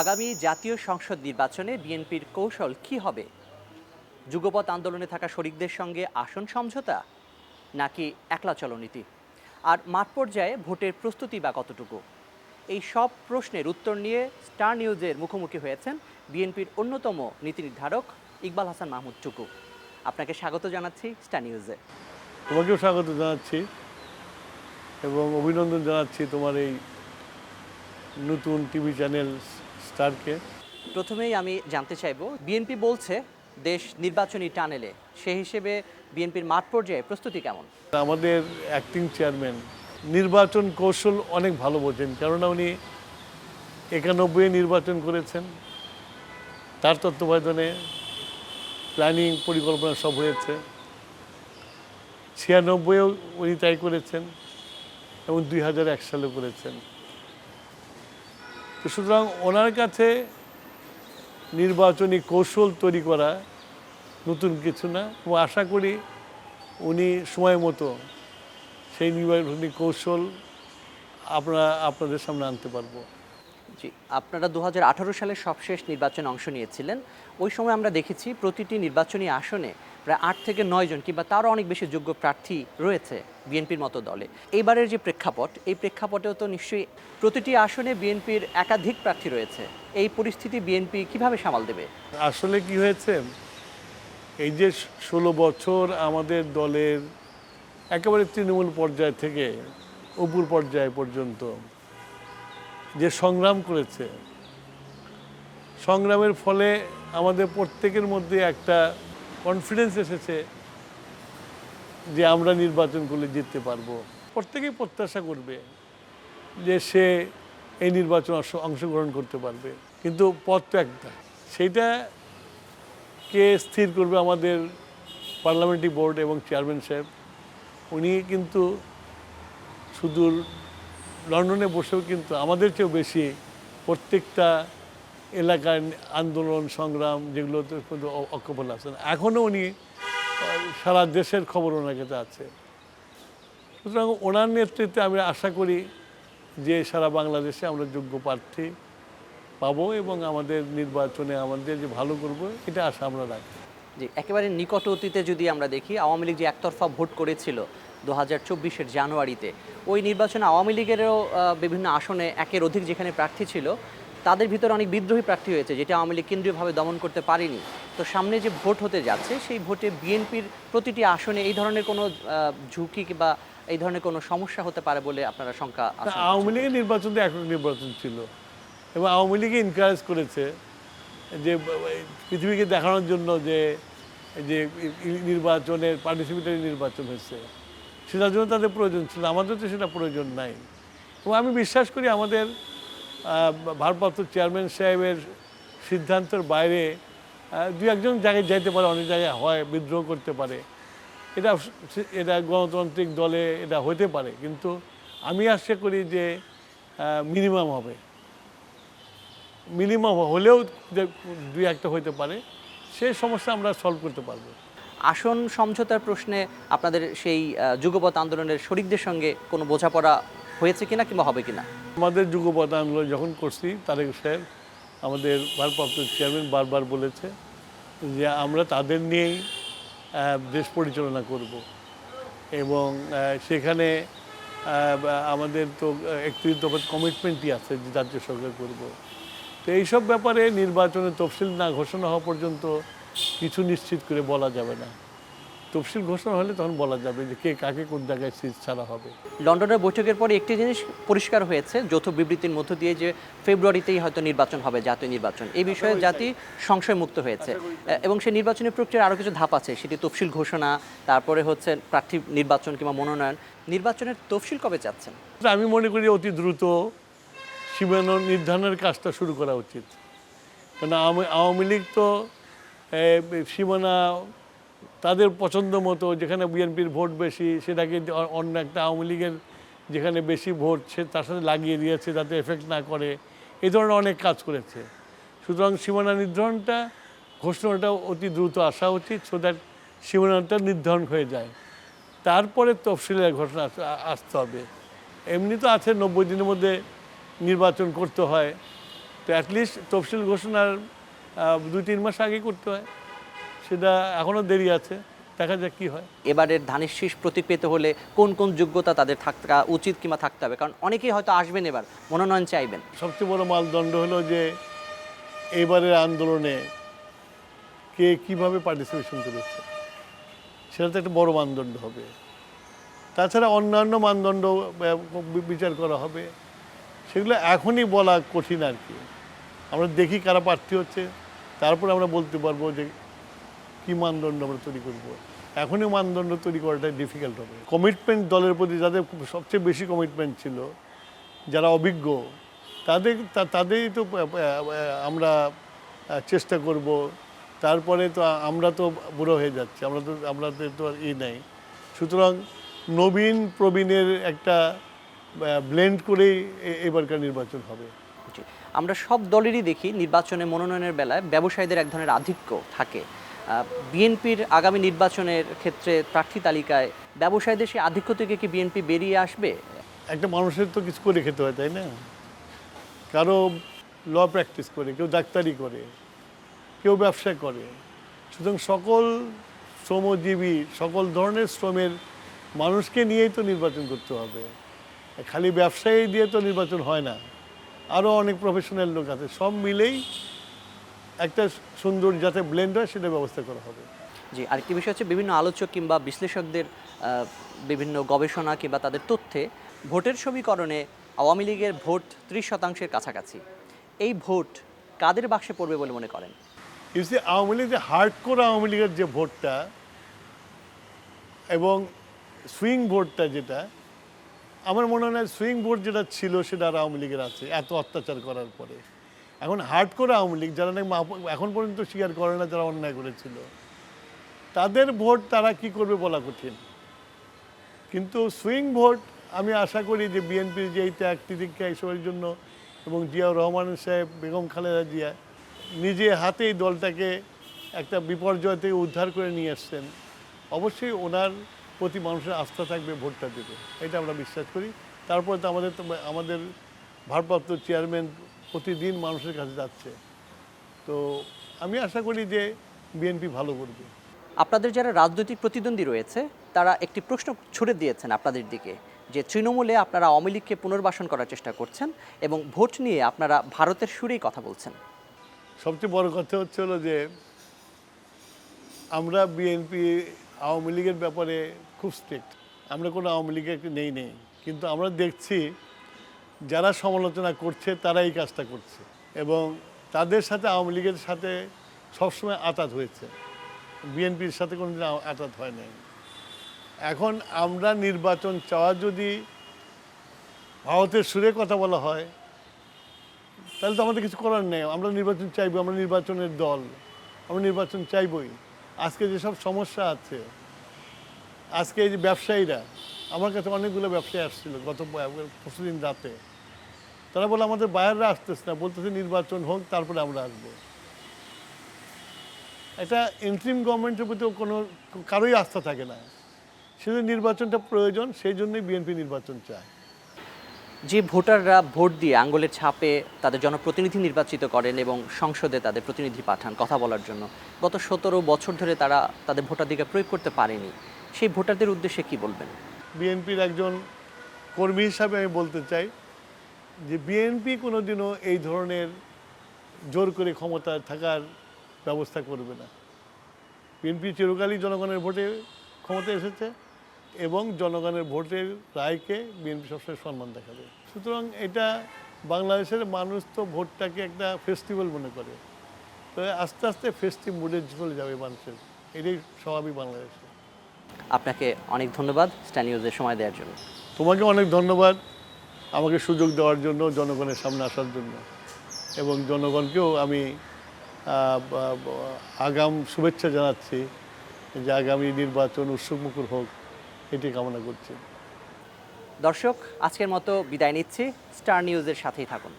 আগামী জাতীয় সংসদ নির্বাচনে বিএনপির কৌশল কি হবে? যুগপৎ আন্দোলনে থাকা শরিকদের সঙ্গে আসন সমঝোতা? নাকি একলা চলনীতি? আর মাঠ পর্যায়ে ভোটের প্রস্তুতি বা কতটুকু? এই সব প্রশ্নের উত্তর নিয়ে স্টার নিউজের মুখোমুখি হয়েছেন বিএনপির অন্যতম নীতি নির্ধারক ইকবাল হাসান মাহমুদ টুকু আপনাকে স্বাগত জানাচ্ছি স্টার নিউজে। তোমাকেও স্বাগত জানাচ্ছি এবং অভিনন্দন জানাচ্ছি তোমার এই নতুন টিভি চ্যানেল স্টারকে প্রথমেই আমি জানতে চাইব বিএনপি বলছে দেশ নির্বাচনী টানেলে সেই হিসেবে বিএনপির মাঠ পর্যায়ে প্রস্তুতি কেমন? আমাদের অ্যাক্টিং চেয়ারম্যান নির্বাচন কৌশল অনেক ভালো বোঝেন কেননা উনি একানব্বই নির্বাচন করেছেন। তার তত্ত্বাবধানে প্ল্যানিং পরিকল্পনা সব হয়েছে। ছিয়ানব্বইও উনি তাই করেছেন এবং দুই হাজার এক সালে করেছেন। তো সুতরাং ওনার কাছে নির্বাচনী কৌশল তৈরি করা নতুন কিছু না। এবং আশা করি উনি সময় মতো সেই নির্বাচনী কৌশল আমরা আপনাদের সামনে আনতে পারব। জি, আপনারা দু সালের সবশেষ নির্বাচনে অংশ নিয়েছিলেন। ওই সময় আমরা দেখেছি প্রতিটি নির্বাচনী আসনে প্রায় আট থেকে নয় জন কিংবা তারও অনেক বেশি যোগ্য প্রার্থী রয়েছে বিএনপির মতো দলে। এইবারের যে প্রেক্ষাপট, এই প্রেক্ষাপটেও তো নিশ্চয়ই প্রতিটি আসনে বিএনপির একাধিক প্রার্থী রয়েছে। এই পরিস্থিতি বিএনপি কীভাবে সামাল দেবে? আসলে কি হয়েছে? এই যে ষোলো বছর আমাদের দলের একেবারে তৃণমূল পর্যায় থেকে উপর পর্যায় পর্যন্ত যে সংগ্রাম করেছে, সংগ্রামের ফলে আমাদের প্রত্যেকের মধ্যে একটা কনফিডেন্স এসেছে যে আমরা নির্বাচন করলে জিততে পারব। প্রত্যেকেই প্রত্যাশা করবে যে সে এই নির্বাচন অংশগ্রহণ করতে পারবে। কিন্তু পথ তো একটা। সেইটা কে স্থির করবে আমাদের পার্লামেন্টারি বোর্ড এবং চেয়ারম্যান সাহেব, উনি কিন্তু সুদূর লন্ডনে বসেও কিন্তু আমাদের চেয়েও বেশি প্রত্যেকটা এলাকার আন্দোলন, সংগ্রাম যেগুলো কিন্তু অ- অক্ষপল আছেন এখনও উনি সারা দেশের খবর ওনার কাছে আছে। সুতরাং ওনার নেতৃত্বে আমি আশা করি যে সারা বাংলাদেশে আমরা যোগ্য প্রার্থী পাবো এবং আমাদের নির্বাচনে আমাদের যে ভালো করব, এটা আশা আমরা রাখি। যে একেবারে নিকট অতীতে যদি আমরা দেখি, আওয়ামী লীগ যে একতরফা ভোট করেছিল দু হাজার চব্বিশের জানুয়ারিতে, ওই নির্বাচনে আওয়ামী লীগেরও বিভিন্ন আসনে একের অধিক যেখানে প্রার্থী ছিল তাদের ভিতরে অনেক বিদ্রোহী প্রার্থী হয়েছে যেটা আওয়ামী লীগ কেন্দ্রীয়ভাবে দমন করতে পারেনি। তো সামনে যে ভোট হতে যাচ্ছে সেই ভোটে বিএনপির প্রতিটি আসনে এই ধরনের কোনো ঝুঁকি কিংবা এই ধরনের কোনো সমস্যা হতে পারে বলে আপনারা শঙ্কা আওয়ামী লীগের নির্বাচন তো একক নির্বাচন ছিল। এবং আওয়ামী লীগে এনকারেজ করেছে যে পৃথিবীকে দেখানোর জন্য যে যে নির্বাচনের পার্টিসিপেটারি নির্বাচন হয়েছে। সেটার জন্য তাদের প্রয়োজন ছিল। আমাদের তো সেটা প্রয়োজন নাই। এবং আমি বিশ্বাস করি আমাদের ভারপ্রাপ্ত চেয়ারম্যান সাহেবের সিদ্ধান্তের বাইরে দু একজন জায়গায় যাইতে পারে অনেক জায়গায় হয় বিদ্রোহ করতে পারে। এটা এটা গণতান্ত্রিক দলে এটা হতে পারে কিন্তু আমি আশা করি যে মিনিমাম হবে। মিনিমাম হলেও দুই একটা হতে পারে সে সমস্যা আমরা সলভ করতে পারব। আসন সমঝোতার প্রশ্নে আপনাদের সেই আহ, যুগপৎ আন্দোলনের শরিকদের সঙ্গে কোনো বোঝাপড়া হয়েছে কিনা কিংবা হবে কিনা? আমাদের যুগপথ আন্দোলন যখন করছি, তারেক সাহেব আমাদের ভারপ্রাপ্ত চেয়ারম্যান বারবার বলেছে যে আমরা তাদের নিয়েই দেশ পরিচালনা করব। এবং সেখানে আমাদের তো একত্রিশ দফার কমিটমেন্টই আছে যে রাজ্য সরকার করব। তো এইসব ব্যাপারে নির্বাচনের তফসিল না ঘোষণা হওয়া পর্যন্ত কিছু নিশ্চিত করে বলা যাবে না। তফসিল ঘোষণা হলে তখন বলা যাবে যে কে কাকে কোন জায়গায় সিট ছাড়া হবে। লন্ডনের বৈঠকের পরে একটি জিনিস পরিষ্কার হয়েছে যৌথ বিবৃতির মধ্য দিয়ে যে ফেব্রুয়ারিতেই হয়তো নির্বাচন হবে জাতীয় নির্বাচন। এই বিষয়ে জাতি সংশয় মুক্ত হয়েছে এবং সেই নির্বাচনী প্রক্রিয়ার আরও কিছু ধাপ আছে সেটি তফসিল ঘোষণা তারপরে হচ্ছে প্রার্থী নির্বাচন কিংবা মনোনয়ন। নির্বাচনের তফসিল কবে চাচ্ছেন? আমি মনে করি অতি দ্রুত সীমানা নির্ধারণের কাজটা শুরু করা উচিত। কারণ আওয়ামী- আওয়ামী লীগ তো সীমানা তাদের পছন্দ মতো, যেখানে বিএনপির ভোট বেশি, সেটাকে অন্য একটা আওয়ামী লীগের যেখানে বেশি ভোট, সে তার সাথে লাগিয়ে দিয়েছে যাতে এফেক্ট না করে। এই ধরনের অনেক কাজ করেছে। সুতরাং সীমানা নির্ধারণটা, ঘোষণাটা অতি দ্রুত আসা উচিত সো দ্যাট সীমানাটা নির্ধারণ হয়ে যায়। তারপরে তফসিলের ঘোষণা আসতে হবে। এমনি তো আছে, নব্বই দিনের মধ্যে নির্বাচন করতে হয়। তো অ্যাটলিস্ট তফসিল ঘোষণার দুই তিন মাস আগে করতে হয়। সেটা এখনও দেরি আছে দেখা যাক কী হয়। এবারের ধানের শীষ প্রতীক পেতে হলে কোন কোন যোগ্যতা তাদের থাকা উচিত কিংবা থাকতে হবে? কারণ অনেকেই হয়তো আসবেন এবার মনোনয়ন চাইবেন। সবচেয়ে বড় মানদণ্ড হলো যে এবারের আন্দোলনে কে কীভাবে পার্টিসিপেশন করেছে সেটা তো একটা বড় মানদণ্ড হবে। তাছাড়া অন্যান্য মানদণ্ড বিচার করা হবে সেগুলো এখনই বলা কঠিন আর কি। আমরা দেখি কারা প্রার্থী হচ্ছে তারপর আমরা বলতে পারব যে কি মানদণ্ড আমরা তৈরি করব? এখনই মানদণ্ড তৈরি করাটাই ডিফিকাল্ট হবে। কমিটমেন্ট দলের প্রতি যাদের সবচেয়ে বেশি কমিটমেন্ট ছিল, যারা অভিজ্ঞ, তাদের তাদেরই তো আমরা চেষ্টা করব। তারপরে তো আমরা তো বুড়ো হয়ে যাচ্ছি, আমরা তো আমাদের তো আর ই নাই। সুতরাং নবীন, প্রবীণের একটা ব্লেন্ড করেই এবারকার নির্বাচন হবে। আমরা সব দলেরই দেখি নির্বাচনে মনোনয়নের বেলায় ব্যবসায়ীদের এক ধরনের আধিক্য থাকে। বিএনপির আগামী নির্বাচনের ক্ষেত্রে প্রার্থী তালিকায় ব্যবসায়ীদের সেই আধিক্য থেকে কি বিএনপি বেরিয়ে আসবে? একটা মানুষের তো কিছু করে খেতে হয়, তাই না? কারও ল প্র্যাকটিস করে, কেউ ডাক্তারি করে, কেউ ব্যবসা করে। সুতরাং সকল শ্রমজীবী, সকল ধরনের শ্রমের মানুষকে নিয়েই তো নির্বাচন করতে হবে। খালি ব্যবসায়ী দিয়ে তো নির্বাচন হয় না। আরও অনেক প্রফেশনাল লোক আছে, সব মিলেই একটা সুন্দর যাতে ব্লেন্ড হয় সেটা ব্যবস্থা করা হবে। জি আরেকটি বিষয় হচ্ছে বিভিন্ন আলোচক কিংবা বিশ্লেষকদের বিভিন্ন গবেষণা কিংবা তাদের তথ্যে ভোটের সমীকরণে আওয়ামী লীগের ভোট ত্রিশ শতাংশের কাছাকাছি। এই ভোট কাদের বাক্সে পড়বে বলে মনে করেন? ইউসি আওয়ামী লীগ যে হার্ড করে আওয়ামী লীগের যে ভোটটা এবং সুইং ভোটটা যেটা আমার মনে হয় সুইং ভোট যেটা ছিল সেটা আর আওয়ামী লীগের আছে এত অত্যাচার করার পরে। এখন হার্ড করে আওয়ামী লীগ, যারা নাকি এখন পর্যন্ত স্বীকার করে না যারা অন্যায় করেছিল। তাদের ভোট তারা কি করবে বলা কঠিন। কিন্তু সুইং ভোট আমি আশা করি যে বিএনপির যে এই ত্যাগ তিতিক্ষা এসবের জন্য এবং জিয়াউর রহমান সাহেব, বেগম খালেদা জিয়া নিজে হাতেই দলটাকে একটা বিপর্যয় থেকে উদ্ধার করে নিয়ে আসছেন অবশ্যই ওনার প্রতি মানুষের আস্থা থাকবে ভোটটা দেবে। এটা আমরা বিশ্বাস করি। তারপরে তো আমাদের আমাদের ভারপ্রাপ্ত চেয়ারম্যান প্রতিদিন মানুষের কাছে যাচ্ছে। তো আমি আশা করি যে বিএনপি ভালো করবে। আপনাদের যারা রাজনৈতিক প্রতিদ্বন্দ্বী রয়েছে তারা একটি প্রশ্ন ছুড়ে দিয়েছেন আপনাদের দিকে যে তৃণমূলে আপনারা আওয়ামী লীগকে পুনর্বাসন করার চেষ্টা করছেন এবং ভোট নিয়ে আপনারা ভারতের সুরেই কথা বলছেন। সবচেয়ে বড় কথা হচ্ছে হলো যে আমরা বিএনপি আওয়ামী লীগের ব্যাপারে খুব স্ট্রিক্ট আমরা কোনো আওয়ামী লীগের নেই নেই কিন্তু আমরা দেখছি যারা সমালোচনা করছে, তারা এই কাজটা করছে। এবং তাদের সাথে আওয়ামী লীগের সাথে সবসময় আতাত হয়েছে। বিএনপির সাথে কোনোদিন আ- আতাত হয় নাই। এখন আমরা নির্বাচন চাওয়া যদি ভারতের সুরে কথা বলা হয়, তাহলে তো আমাদের কিছু করার নেই। আমরা নির্বাচন চাইব, আমরা নির্বাচনের দল, আমরা নির্বাচন চাইবই। আজকে যেসব সমস্যা আছে, আজকে এই যে ব্যবসায়ীরা, আমার কাছে অনেকগুলো ব্যবসায়ী আসছিল গত পরশুদিন রাতে। তারা বলে আমাদের বাইরেরা আসতেছে না বলতেছে নির্বাচন হোক তারপরে আমরা আসব। এটা ইন্ট্রিম গভর্নমেন্টের প্রতি কোনো কারোই আস্থা থাকে না। শুধু নির্বাচনটা প্রয়োজন সেই জন্যই বিএনপি নির্বাচন চায়। যে ভোটাররা ভোট দিয়ে আঙ্গুলের ছাপে তাদের জনপ্রতিনিধি নির্বাচিত করেন এবং সংসদে তাদের প্রতিনিধি পাঠান কথা বলার জন্য গত সতেরো বছর ধরে তারা তাদের ভোটাধিকার প্রয়োগ করতে পারেনি। সেই ভোটারদের উদ্দেশ্যে কি বলবেন? বিএনপির একজন কর্মী হিসাবে আমি বলতে চাই যে বিএনপি কোনোদিনও এই ধরনের জোর করে ক্ষমতায় থাকার ব্যবস্থা করবে না। বিএনপি চিরকালই জনগণের ভোটে ক্ষমতা এসেছে এবং জনগণের ভোটের রায়কে বিএনপি সবসময় সম্মান দেখাবে। সুতরাং এটা বাংলাদেশের মানুষ তো ভোটটাকে একটা ফেস্টিভ্যাল মনে করে। তো আস্তে আস্তে ফেস্টিভ মুডে চলে যাবে মানুষের। এটাই স্বাভাবিক বাংলাদেশে। আপনাকে অনেক ধন্যবাদ স্টার নিউজের সময় দেওয়ার জন্য। তোমাকে অনেক ধন্যবাদ। আমাকে সুযোগ দেওয়ার জন্য, জনগণের সামনে আসার জন্য। এবং জনগণকেও আমি আগাম শুভেচ্ছা জানাচ্ছি যে আগামী নির্বাচন উৎসবমুখর হোক, এটি কামনা করছি। দর্শক, আজকের মতো বিদায় নিচ্ছি। স্টার নিউজের সাথেই থাকুন।